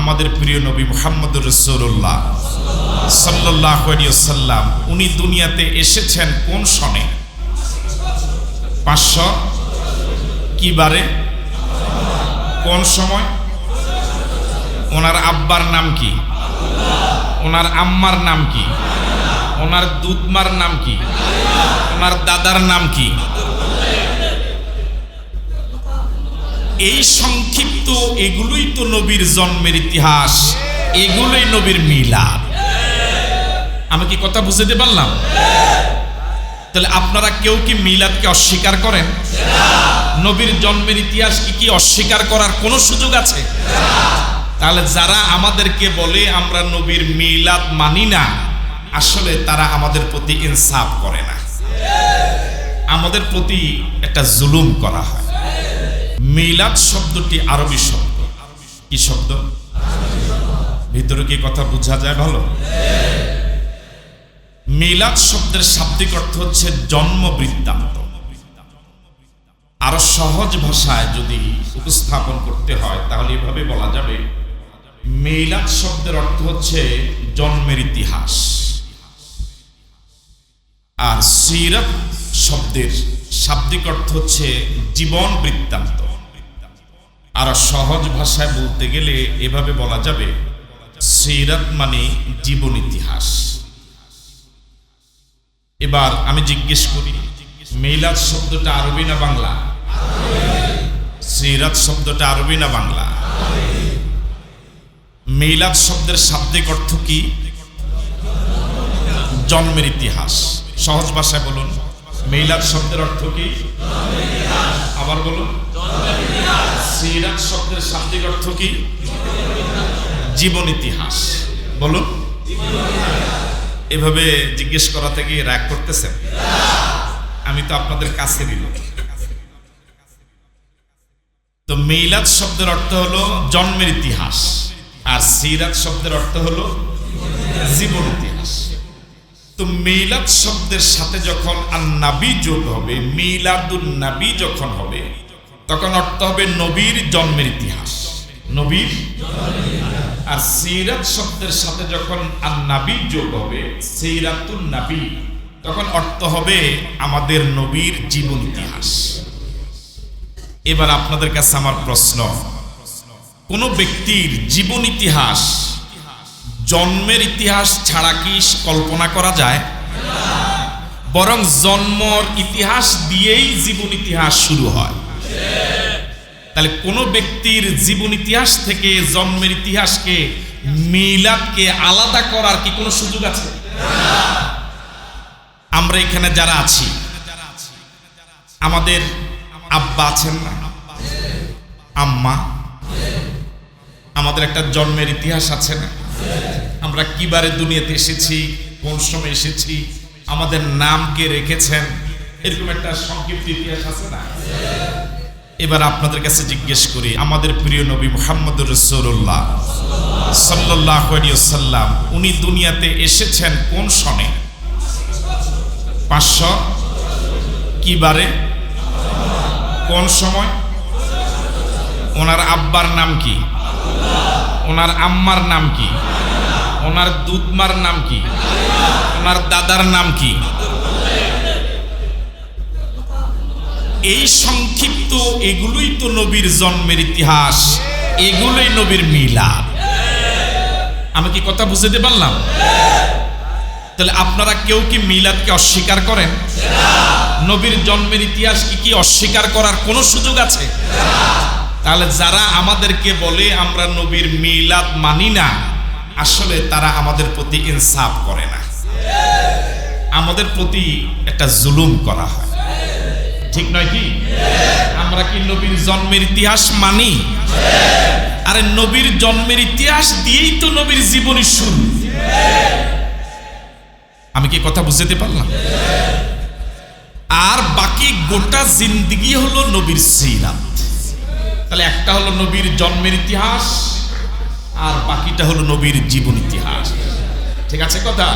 আমাদের প্রিয় নবী মোহাম্মদ রসুল্লাহ সাল্লাহ সাল্লাম উনি দুনিয়াতে এসেছেন কোন সনে? পাঁচশো? কি বারে? কোন সময়? ওনার আব্বার নাম কি? ওনার আম্মার নাম কি? ওনার দুধমার নাম কি? ওনার দাদার নাম কি? এই সংক্ষিপ্ত, এগুলোই তো নবীর জন্মের ইতিহাস। এগুলোই নবীর মিলাদ। আমি কি কথা বুঝতে পারলাম? তাহলে আপনারা কেউ কি মিলাদকে অস্বীকার করেন? নবীর জন্মের ইতিহাস কি কি অস্বীকার করার কোনো সুযোগ আছে? তাহলে যারা আমাদেরকে বলে আমরা নবীর মিলাদ মানি না, আসলে তারা আমাদের প্রতি ইনসাফ করে না। আমাদের প্রতি একটা জুলুম করা হয়। মিলাদ শব্দটি আরবি শব্দ। কি শব্দ? ভিতরে কি কথা বোঝা যায় ভালো? মিলাদ শব্দের শাব্দিক অর্থ হচ্ছে জন্ম বৃত্তান্ত। আরও সহজ ভাষায় যদি উপস্থাপন করতে হয়, তাহলে এভাবে বলা যাবে, মিলাদ শব্দের অর্থ হচ্ছে জন্মের ইতিহাস। আর সিরাত শব্দের শাব্দিক অর্থ হচ্ছে জীবন বৃত্তান্ত। আর সহজ ভাষায় বলতে গেলে এভাবে বলা যাবে, সিরাত মানে জীবন ইতিহাস। এবার আমি জিজ্ঞেস করি, মিলাদ শব্দটা আরবি না বাংলা? সিরাত শব্দটা আরবি না বাংলা? মিলাদ শব্দের শাব্দিক অর্থ কি? জন্মের ইতিহাস। সহজ ভাষায় বলুন, মিলাদ শব্দের অর্থ কি? আবার বলুন। সিরাত শব্দের শাব্দিক অর্থ কি? জীবন ইতিহাস। বলুন। এভাবে জিজ্ঞেস করা থেকে রাগ করতেছেন? আমি তো আপনাদের কাছে দিল তো মিলাদ শব্দের অর্থ হলো জন্মের ইতিহাস, আর সিরাত শব্দের অর্থ হলো জীবন ইতিহাস। তো মিলাদ শব্দের সাথে যখন নাবি যোগ হবে, মিলাদুন নাবি যখন হবে, তখন অর্থ হবে নবীর জন্মের ইতিহাস। নবীর আর সিরাত শব্দের সাথে যখন নাবি যোগ হবে, সিরাতুন নাবি, তখন অর্থ হবে আমাদের নবীর জীবন ইতিহাস। এবার আপনাদের কাছে আমার প্রশ্ন, কোন ব্যক্তির জীবন ইতিহাস জন্মের ইতিহাস ছাড়া কি কল্পনা করা যায়? বরং জন্মর ইতিহাস দিয়েই জীবন ইতিহাস শুরু হয়। তাহলে কোন ব্যক্তির জীবন ইতিহাস থেকে জন্মের ইতিহাসকে, মিলাদকে আলাদা করার কি কোনো সুযোগ আছে? আমরা এখানে যারা আছি, আমাদের আব্বা আছেন না? আম্মা? আমাদের একটা জন্মের ইতিহাস আছে না? আমরা কিবারে দুনিয়াতে এসেছি, কোন সময় এসেছি, আমাদের নাম কে রেখেছেন, এরকম একটা সংক্ষিপ্ত ইতিহাস আছে না? এবার আপনাদের কাছে জিজ্ঞেস করি, আমাদের প্রিয় নবী মোহাম্মদ রসুল্লাহ সাল্লাহ সাল্লাম উনি দুনিয়াতে এসেছেন কোন সনে? পাঁচশো কি বারে কোন সময়? ওনার আব্বার নাম কি? ওনার আম্মার নাম কি? ওনার দুধমার নাম কি? ওনার দাদার নাম কি? এই সংক্ষিপ্ত, এগুলোই তো নবীর জন্মের ইতিহাস, এগুলোই নবীর মিলাদ। আমি কি কথা বুঝতে পারলাম? তাহলে আপনারা কেউ কি মিলাদকে অস্বীকার করেন? নবীর জন্মের ইতিহাস কি কি অস্বীকার করার কোনো সুযোগ আছে? তাহলে যারা আমাদেরকে বলে আমরা নবীর মিলাদ মানি না, আসলে তারা আমাদের প্রতি ইনসাফ করে না। আমাদের প্রতি একটা জুলুম করা হয়। ঠিক নয় কি? আমরা কি নবীর জন্মের ইতিহাস মানি? আরে নবীর জন্মের ইতিহাস দিয়েই তো নবীর জীবনী শুরু। আমি কি কথা বুঝতে পারলাম? আর বাকি গোটা জিন্দিগি হলো নবীর সিরাত। তাহলে একটা হলো নবীর জন্মের ইতিহাস, আর বাকিটা হলো নবীর জীবন ইতিহাস। ঠিক আছে কথা?